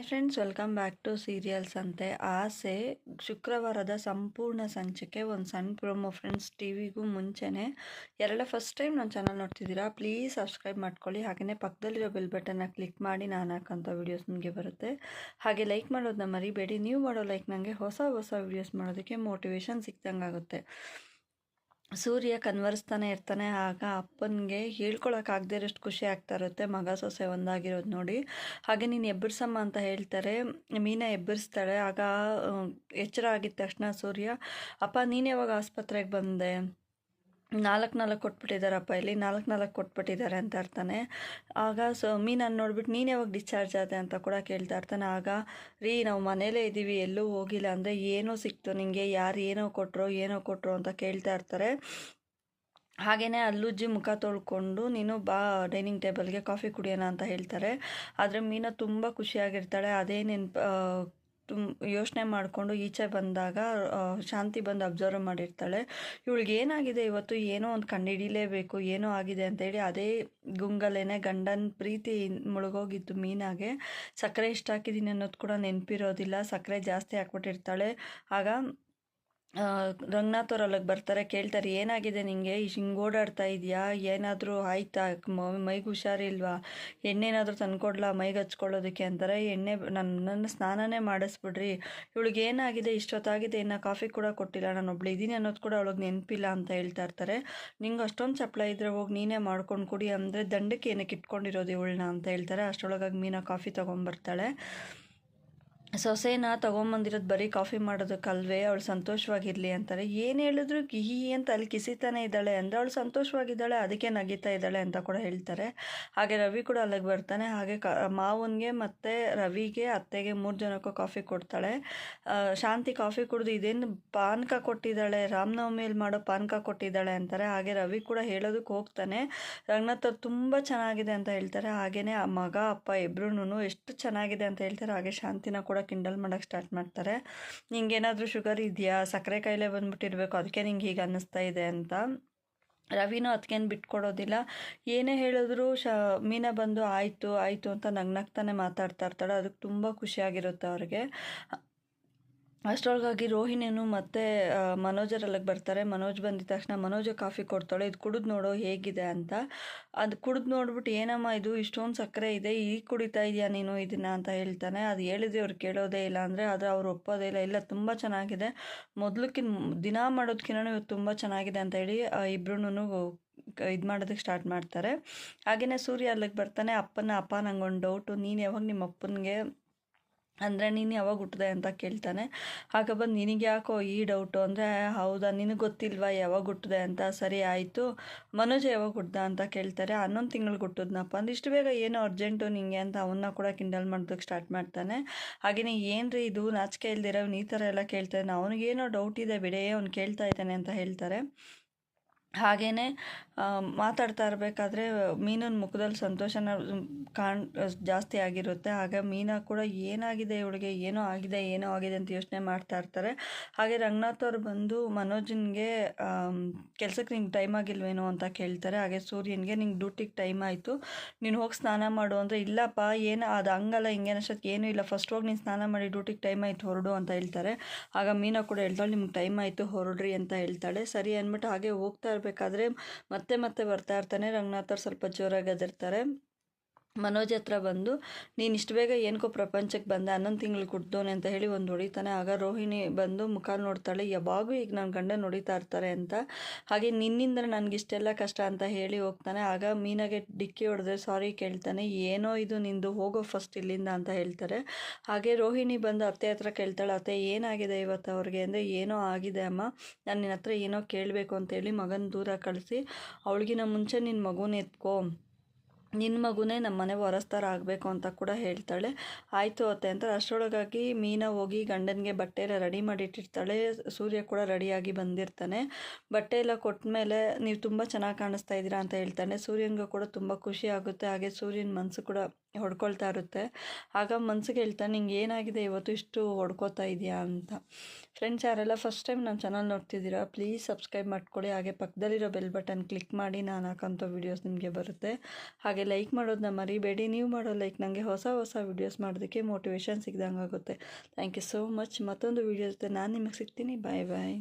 Hi friends welcome back to serials ಅಂತೆ ಆಸೆ ಶುಕ್ರವಾರದ ಸಂಪೂರ್ಣ ಸಂಚಿಕೆ, ಒಂದು ಸಣ್ಣ ಪ್ರೊಮೋ ಫ್ರೆಂಡ್ಸ್ ಟಿ ವಿಗೂ ಮುಂಚೆನೇ. ಯಾರೆಲ್ಲ ಫಸ್ಟ್ ಟೈಮ್ ನನ್ನ ಚಾನಲ್ ನೋಡ್ತಿದ್ದೀರಾ ಪ್ಲೀಸ್ ಸಬ್ಸ್ಕ್ರೈಬ್ ಮಾಡ್ಕೊಳ್ಳಿ. ಹಾಗೆಯೇ ಪಕ್ಕದಲ್ಲಿರೋ ಬೆಲ್ ಬಟನ್ನ ಕ್ಲಿಕ್ ಮಾಡಿ ನಾನು ಹಾಕೋಂಥ ವೀಡಿಯೋಸ್ ನಿಮಗೆ ಬರುತ್ತೆ. ಹಾಗೆ ಲೈಕ್ ಮಾಡೋದನ್ನ ಮರಿಬೇಡಿ. ನೀವು ಮಾಡೋ ಲೈಕ್ ನನಗೆ ಹೊಸ ಹೊಸ ವೀಡಿಯೋಸ್ ಮಾಡೋದಕ್ಕೆ ಮೋಟಿವೇಶನ್ ಸಿಕ್ದಂಗೆ ಆಗುತ್ತೆ ಸೂರ್ಯ ಕನ್ವರ್ಸ್ತಾನೆ ಇರ್ತಾನೆ, ಆಗ ಅಪ್ಪನಿಗೆ ಹೇಳ್ಕೊಳಕ್ಕಾಗದೇ ಇರೋಷ್ಟು ಖುಷಿ ಆಗ್ತಾ ಇರುತ್ತೆ. ಮಗ ಸೊಸೆ ಒಂದಾಗಿರೋದು ನೋಡಿ. ಹಾಗೆ ನೀನು ಎಬ್ಬರಿಸಮ್ಮ ಅಂತ ಹೇಳ್ತಾರೆ. ಮೀನ ಎಬ್ಬರಿಸ್ತಾಳೆ ಆಗ ಎಚ್ಚರ ಆಗಿದ್ದ ತಕ್ಷಣ ಸೂರ್ಯ, ಅಪ್ಪ, ನೀನು ಯಾವಾಗ ಆಸ್ಪತ್ರೆಗೆ ಬಂದೆ? ನಾಲ್ಕು ನಾಲ್ಕು ಕೊಟ್ಬಿಟ್ಟಿದ್ದಾರಪ್ಪ ಇಲ್ಲಿ, ನಾಲ್ಕು ನಾಲ್ಕು ಕೊಟ್ಬಿಟ್ಟಿದ್ದಾರೆ ಅಂತ ಇರ್ತಾನೆ ಆಗ ಸೊ, ಮೀನನ್ನು ನೋಡ್ಬಿಟ್ಟು ನೀನು ಯಾವಾಗ ಡಿಸ್ಚಾರ್ಜ್ ಆದೆ ಅಂತ ಕೂಡ ಕೇಳ್ತಾ ಇರ್ತಾನೆ ಆಗ, ರೀ, ನಾವು ಮನೇಲೇ ಇದ್ದೀವಿ, ಎಲ್ಲೂ ಹೋಗಿಲ್ಲ ಅಂದರೆ ಏನೋ ಸಿಕ್ತು ನಿಮಗೆ ಯಾರು ಏನೋ ಕೊಟ್ಟರು ಏನೋ ಕೊಟ್ಟರು ಅಂತ ಕೇಳ್ತಾ ಇರ್ತಾರೆ. ಹಾಗೆಯೇ ಅಲ್ಲುಜ್ಜಿ ಮುಖ ತೊಳ್ಕೊಂಡು, ನೀನು ಬಾ, ಡೈನಿಂಗ್ ಟೇಬಲ್ಗೆ ಕಾಫಿ ಕುಡಿಯೋಣ ಅಂತ ಹೇಳ್ತಾರೆ. ಆದರೆ ಮೀನ ತುಂಬ ಖುಷಿಯಾಗಿರ್ತಾಳೆ. ಅದೇ ನೆನ್ಪು ಯೋಚನೆ ಮಾಡಿಕೊಂಡು ಈಚೆ ಬಂದಾಗ ಶಾಂತಿ ಬಂದು ಅಬ್ಸರ್ವ್ ಮಾಡಿರ್ತಾಳೆ. ಇವಳಿಗೆ ಏನಾಗಿದೆ? ಇವತ್ತು ಏನೋ ಒಂದು ಕಂಡುಹಿಡಿಲೇಬೇಕು ಏನೋ ಆಗಿದೆ? ಅಂತೇಳಿ ಅದೇ ಗುಂಗಲೇನೆ ಗಂಡನ ಪ್ರೀತಿ ಮುಳುಗೋಗಿದ್ದು ಮೀನಾಗೆ. ಸಕ್ಕರೆ ಇಷ್ಟ ಹಾಕಿದ್ದೀನಿ ಅನ್ನೋದು ಕೂಡ ನೆನಪಿರೋದಿಲ್ಲ. ಸಕ್ಕರೆ ಜಾಸ್ತಿ ಹಾಕ್ಬಿಟ್ಟಿರ್ತಾಳೆ. ಆಗ ರಂಗನಾಥ್ ಅವ್ರು ಅಲ್ಲಿಗೆ ಬರ್ತಾರೆ, ಕೇಳ್ತಾರೆ, ಏನಾಗಿದೆ ನಿಂಗೆ? ಹಿಂಗೆ ಓಡಾಡ್ತಾ ಇದೆಯಾ? ಏನಾದರೂ ಆಯ್ತಾ? ಮೈಗೆ ಹುಷಾರಿಲ್ವಾ? ಎಣ್ಣೆನಾದರೂ ತಂದ್ಕೊಡ್ಲಾ ಮೈಗೆ ಹಚ್ಕೊಳ್ಳೋದಕ್ಕೆ ಅಂತಾರೆ. ಎಣ್ಣೆ ನನ್ನ ನನ್ನ ಸ್ನಾನನೇ ಮಾಡಿಸ್ಬಿಡ್ರಿ. ಇವಳಿಗೆ ಏನಾಗಿದೆ? ಇಷ್ಟೊತ್ತಾಗಿದೆ, ಇನ್ನು ಕಾಫಿ ಕೂಡ ಕೊಟ್ಟಿಲ್ಲ. ನಾನು ಒಬ್ಳು ಇದ್ದೀನಿ ಅನ್ನೋದು ಕೂಡ ಅವಳಿಗೆ ನೆನಪಿಲ್ಲ ಅಂತ ಹೇಳ್ತಾ ಇರ್ತಾರೆ. ನಿಂಗೆ ಅಷ್ಟೊಂದು ಚಪ್ಪಳ ಇದ್ರೆ ಹೋಗಿ ನೀನೇ ಮಾಡ್ಕೊಂಡು ಕುಡಿ. ಅಂದರೆ ದಂಡಕ್ಕೆ ಏನಕ್ಕೆ ಇಟ್ಕೊಂಡಿರೋದು ಇವಳನ್ನ ಅಂತ ಹೇಳ್ತಾರೆ. ಅಷ್ಟರೊಳಗಾಗಿ ಮೀನಾ ಕಾಫಿ ತೊಗೊಂಬರ್ತಾಳೆ. ಸೊಸೆನ ತೊಗೊಂಬಂದಿರೋದು ಬರೀ ಕಾಫಿ ಮಾಡೋದಕ್ಕಲ್ವೇ, ಅವಳು ಸಂತೋಷವಾಗಿರಲಿ ಅಂತಾರೆ. ಏನು ಹೇಳಿದ್ರು ಗಿಹಿ ಅಂತ ಅಲ್ಲಿ ಕಿಸಿತಾನೆ ಇದ್ದಾಳೆ ಅಂದರೆ ಅವಳು ಸಂತೋಷವಾಗಿದ್ದಾಳೆ, ಅದಕ್ಕೆ ನಗಿತಾ ಇದ್ದಾಳೆ ಅಂತ ಕೂಡ ಹೇಳ್ತಾರೆ. ಹಾಗೆ ರವಿ ಕೂಡ ಅಲ್ಲಿಗೆ ಬರ್ತಾನೆ. ಹಾಗೆ ಕ, ಮಾವನಿಗೆ ಮತ್ತು ರವಿಗೆ, ಅತ್ತೆಗೆ ಮೂರು ಜನಕ್ಕೂ ಕಾಫಿ ಕೊಡ್ತಾಳೆ. ಶಾಂತಿ ಕಾಫಿ ಕುಡಿದು ಇದೇನು ಪಾನಕ ಕೊಟ್ಟಿದ್ದಾಳೆ ರಾಮನವಮಿಯಲ್ಲಿ ಮಾಡೋ ಪಾನಕ ಕೊಟ್ಟಿದ್ದಾಳೆ ಅಂತಾರೆ. ಹಾಗೆ ರವಿ ಕೂಡ ಹೇಳೋದಕ್ಕೆ ಹೋಗ್ತಾನೆ. ರಂಗನಾಥ್ ಅವ್ರು ತುಂಬ ಚೆನ್ನಾಗಿದೆ ಅಂತ ಹೇಳ್ತಾರೆ. ಹಾಗೆಯೇ ಆ ಮಗ, ಅಪ್ಪ ಇಬ್ಬರೂ ಎಷ್ಟು ಚೆನ್ನಾಗಿದೆ ಅಂತ ಹೇಳ್ತಾರೆ. ಹಾಗೆ ಶಾಂತಿನ ಕೂಡ ಕಿಂಡಲ್ ಮಾಡೋಕ್ಕೆ ಸ್ಟಾರ್ಟ್ ಮಾಡ್ತಾರೆ. ನಿಂಗೇನಾದರೂ ಶುಗರ್ ಇದೆಯಾ? ಸಕ್ಕರೆ ಕಾಯಿಲೆ ಬಂದ್ಬಿಟ್ಟಿರ್ಬೇಕು. ಅದಕ್ಕೆ ನಿಂಗೆ ಹೀಗೆ ಅನ್ನಿಸ್ತಾ ಇದೆ ಅಂತ. ರವಿನೂ ಅದಕ್ಕೇನು ಬಿಟ್ಕೊಡೋದಿಲ್ಲ. ಏನೇ ಹೇಳಿದ್ರು ಶ, ಮೀನಾ ಬಂದು ಆಯಿತು ಆಯಿತು ಅಂತ ನಗ್ನಗ್ತಾನೆ ಮಾತಾಡ್ತಾ ಇರ್ತಾಳೆ. ಅದಕ್ಕೆ ತುಂಬ ಖುಷಿಯಾಗಿರುತ್ತೆ ಅವ್ರಿಗೆ. ಅಷ್ಟರೊಳಗಾಗಿ ರೋಹಿಣಿನು ಮತ್ತೆ ಮನೋಜರ ಅಲ್ಲಿಗೆ ಬರ್ತಾರೆ. ಮನೋಜ್ ಬಂದಿದ ತಕ್ಷಣ ಮನೋಜ ಕಾಫಿ ಕೊಡ್ತಾಳೆ. ಇದು ಕುಡಿದು ನೋಡೋ ಹೇಗಿದೆ ಅಂತ. ಅದು ಕುಡಿದು ನೋಡ್ಬಿಟ್ಟು ಏನಮ್ಮ ಇದು? ಇಷ್ಟೊಂದು ಸಕ್ಕರೆ ಇದೆ. ಈಗ ಕುಡಿತಾ ಇದೆಯಾ ನೀನು ಇದನ್ನ? ಅಂತ ಹೇಳ್ತಾನೆ. ಅದು ಹೇಳಿದ್ರೆ ಅವ್ರು ಕೇಳೋದೇ ಇಲ್ಲ ಅಂದರೆ, ಆದರೆ ಅವ್ರು ಒಪ್ಪೋದೇ ಇಲ್ಲ. ಇಲ್ಲ, ತುಂಬ ಚೆನ್ನಾಗಿದೆ. ಮೊದಲಕ್ಕೆ ದಿನ ಮಾಡೋದಕ್ಕಿಂತ ಇವತ್ತು ತುಂಬ ಚೆನ್ನಾಗಿದೆ ಅಂತ ಹೇಳಿ ಇಬ್ಬರೂ ಇದು ಮಾಡೋದಕ್ಕೆ ಸ್ಟಾರ್ಟ್ ಮಾಡ್ತಾರೆ. ಹಾಗೆಯೇ ಸೂರ್ಯ ಅಲ್ಲಿಗೆ ಬರ್ತಾನೆ. ಅಪ್ಪನ, ಅಪ್ಪ, ನಂಗೊಂದು ಡೌಟು ನೀನು ಯಾವಾಗ ನಿಮ್ಮ ಅಪ್ಪನಿಗೆ ಅಂದರೆ ನೀನು ಯಾವಾಗ ಹುಟ್ಟಿದೆ ಅಂತ ಕೇಳ್ತಾನೆ. ಆಗ ಬಂದು ನಿನಗೆ ಯಾಕೋ ಈ ಡೌಟು ಅಂದರೆ, ಹೌದಾ, ನಿನಗೆ ಗೊತ್ತಿಲ್ವಾ ಯಾವಾಗ ಹುಟ್ಟಿದೆ ಅಂತ? ಸರಿ, ಆಯಿತು. ಮನೋಜ್ ಯಾವಾಗ ಹುಟ್ಟಿದ ಅಂತ ಕೇಳ್ತಾರೆ. ಹನ್ನೊಂದು ತಿಂಗಳು ಹುಟ್ಟಿದ್ನಪ್ಪ. ಅಂದ್ರೆ ಇಷ್ಟು ಬೇಗ ಏನೋ ಅರ್ಜೆಂಟು ನಿಂಗೆ ಅಂತ ಅವನ್ನ ಕೂಡ ಕಿಂಡಲ್ ಮಾಡೋದಕ್ಕೆ ಸ್ಟಾರ್ಟ್ ಮಾಡ್ತಾನೆ. ಹಾಗೆಯೇ ಏನ್ರಿ ಇದು? ನಾಚಿಕೆ ಇಲ್ದಿರೋ ಈ ಥರ ಎಲ್ಲ ಕೇಳ್ತಾನೆ ಅವನಿಗೇನೋ ಡೌಟ್ ಇದೆ, ಬಿಡೇ, ಅವ್ನು ಕೇಳ್ತಾ ಇದ್ದಾನೆ ಅಂತ ಹೇಳ್ತಾರೆ. ಹಾಗೆಯೇ ಮಾತಾಡ್ತಾ ಇರಬೇಕಾದ್ರೆ ಮೀನಿನ ಮುಖದಲ್ಲಿ ಸಂತೋಷನ ಕಾಣ್, ಜಾಸ್ತಿ ಆಗಿರುತ್ತೆ. ಆಗ ಮೀನಾ ಕೂಡ ಏನಾಗಿದೆ ಇವಳಿಗೆ, ಏನೋ ಆಗಿದೆ ಏನೋ ಆಗಿದೆ ಅಂತ ಯೋಚನೆ ಮಾಡ್ತಾ ಇರ್ತಾರೆ. ಹಾಗೆ ರಂಗನಾಥ್ ಅವ್ರು ಬಂದು ಮನೋಜನ್ಗೆ ಕೆಲಸಕ್ಕೆ ನಿಂಗೆ ಟೈಮ್ ಆಗಿಲ್ವೇನೋ ಅಂತ ಕೇಳ್ತಾರೆ. ಹಾಗೆ ಸೂರ್ಯನ್ಗೆ, ನಿಂಗೆ ಡ್ಯೂಟಿಗೆ ಟೈಮ್ ಆಯಿತು. ನೀನು ಹೋಗಿ ಸ್ನಾನ ಮಾಡು. ಅಂದರೆ, ಇಲ್ಲಪ್ಪ, ಏನು, ಅದು ಹಂಗಲ್ಲ ಹಿಂಗೇನಷ್ಟಕ್ಕೆ ಏನೂ ಇಲ್ಲ. ಫಸ್ಟ್ ಹೋಗಿ ನೀನು ಸ್ನಾನ ಮಾಡಿ, ಡ್ಯೂಟಿಗೆ ಟೈಮ್ ಆಯಿತು, ಹೊರಡು, ಅಂತ ಹೇಳ್ತಾರೆ. ಆಗ ಮೀನಾ ಕೂಡ ಹೇಳ್ತಾಳೆ, ನಿಮ್ಗೆ ಟೈಮ್ ಆಯಿತು, ಹೊರಡ್ರಿ, ಅಂತ ಹೇಳ್ತಾಳೆ. ಸರಿ ಅಂದ್ಬಿಟ್ಟು ಹಾಗೆ ಹೋಗ್ತಾ ಇರಬೇಕಾದ್ರೆ ಮತ್ತೆ ಮತ್ತೆ ಬರ್ತಾ ಇರ್ತಾನೆ. ರಂಗನಾಥ್ ಸ್ವಲ್ಪ ಜೋರಾಗಿ ಅದಿರ್ತಾರೆ ಮನೋಜ್ ಹತ್ರ ಬಂದು, ನೀನು ಇಷ್ಟು ಬೇಗ ಏನಕ್ಕೋ ಪ್ರಪಂಚಕ್ಕೆ ಬಂದ ಹನ್ನೊಂದು ತಿಂಗಳು ಕುಡ್ದೋನೆ, ಅಂತ ಹೇಳಿ ಒಂದು ಹೊಡಿತಾನೆ. ಆಗ ರೋಹಿಣಿ ಬಂದು ಮುಖ ನೋಡ್ತಾಳೆ ಯಾವಾಗೂ ಈಗ ನನ್ನ ಗಂಡ ನೋಡಿತಾ ಇರ್ತಾರೆ ಅಂತ. ಹಾಗೆ ನಿನ್ನಿಂದ ನನಗೆ ಇಷ್ಟೆಲ್ಲ ಕಷ್ಟ ಅಂತ ಹೇಳಿ ಹೋಗ್ತಾನೆ. ಆಗ ಮೀನಾಗೆ ಡಿಕ್ಕಿ ಹೊಡೆದ್ರೆ, ಸಾರಿ ಕೇಳ್ತಾನೆ, ಏನೋ ಇದು ನಿಂದು, ಹೋಗೋ ಫಸ್ಟ್ ಇಲ್ಲಿಂದ, ಅಂತ ಹೇಳ್ತಾರೆ. ಹಾಗೆ ರೋಹಿಣಿ ಬಂದು ಅತ್ತೆ ಹತ್ರ ಕೇಳ್ತಾಳೆ, ಅತ್ತೆ, ಏನಾಗಿದೆ ಇವತ್ತು ಅವ್ರಿಗೆ? ಅಂದರೆ, ಏನೋ ಆಗಿದೆ ಅಮ್ಮ, ನಾನು ನಿನ್ನ ಹತ್ರ ಏನೋ ಕೇಳಬೇಕು ಅಂತೇಳಿ ಮಗನ ದೂರ ಕಳಿಸಿ ಅವಳಿಗಿನ ಮುಂಚೆ ನಿನ್ನ ಮಗುನ ಎತ್ಕೋ ನಿನ್ನ ಮಗುನೇ ನಮ್ಮ ಮನೆ ವಾರಸ್ದಾರ ಆಗಬೇಕು ಅಂತ ಕೂಡ ಹೇಳ್ತಾಳೆ. ಆಯಿತು ಅತ್ತೆ ಅಂತ ಅಷ್ಟರೊಳಗಾಗಿ ಮೀನಾ ಹೋಗಿ ಗಂಡನಿಗೆ ಬಟ್ಟೆ ಎಲ್ಲ ರೆಡಿ ಮಾಡಿಟ್ಟಿರ್ತಾಳೆ. ಸೂರ್ಯ ಕೂಡ ರೆಡಿಯಾಗಿ ಬಂದಿರ್ತಾನೆ. ಬಟ್ಟೆ ಎಲ್ಲ ಕೊಟ್ಟ ಮೇಲೆ ನೀವು ತುಂಬ ಚೆನ್ನಾಗಿ ಕಾಣಿಸ್ತಾ ಇದ್ದೀರಾ ಅಂತ ಹೇಳ್ತಾನೆ. ಸೂರ್ಯನಿಗೂ ಕೂಡ ತುಂಬ ಖುಷಿ ಆಗುತ್ತೆ. ಹಾಗೆ ಸೂರ್ಯನ ಮನಸ್ಸು ಕೂಡ ಹೊಡ್ಕೊಳ್ತಾ ಇರುತ್ತೆ. ಆಗ ಮನ್ಸಿಗೆ ಹೇಳ್ತಾ, ನಿಂಗೆ ಏನಾಗಿದೆ? ಇವತ್ತು ಇಷ್ಟು ಹೊಡ್ಕೋತಾ ಇದೆಯಾ ಅಂತ. ಫ್ರೆಂಡ್ಸ್ ಯಾರೆಲ್ಲ ಫಸ್ಟ್ ಟೈಮ್ ನಮ್ಮ ಚಾನಲ್ ನೋಡ್ತಿದ್ದೀರಾ ಪ್ಲೀಸ್ ಸಬ್ಸ್ಕ್ರೈಬ್ ಮಾಡ್ಕೊಳ್ಳಿ. ಹಾಗೆ ಪಕ್ಕದಲ್ಲಿರೋ ಬೆಲ್ ಬಟನ್ ಕ್ಲಿಕ್ ಮಾಡಿ ನಾನು ಹಾಕೋಂಥ ವೀಡಿಯೋಸ್ ನಿಮಗೆ ಬರುತ್ತೆ. ಹಾಗೆ ಲೈಕ್ ಮಾಡೋದನ್ನ ಮರಿಬೇಡಿ. ನೀವು ಮಾಡೋ ಲೈಕ್ ನನಗೆ ಹೊಸ ಹೊಸ ವೀಡಿಯೋಸ್ ಮಾಡೋದಕ್ಕೆ ಮೋಟಿವೇಶನ್ ಸಿಗ್ದಂಗೆ ಆಗುತ್ತೆ ಥ್ಯಾಂಕ್ ಯು ಸೋ ಮಚ್ ಮತ್ತೊಂದು ವೀಡಿಯೋ ಜೊತೆ ನಾನು ನಿಮಗೆ ಸಿಗ್ತೀನಿ. ಬಾಯ್ ಬಾಯ್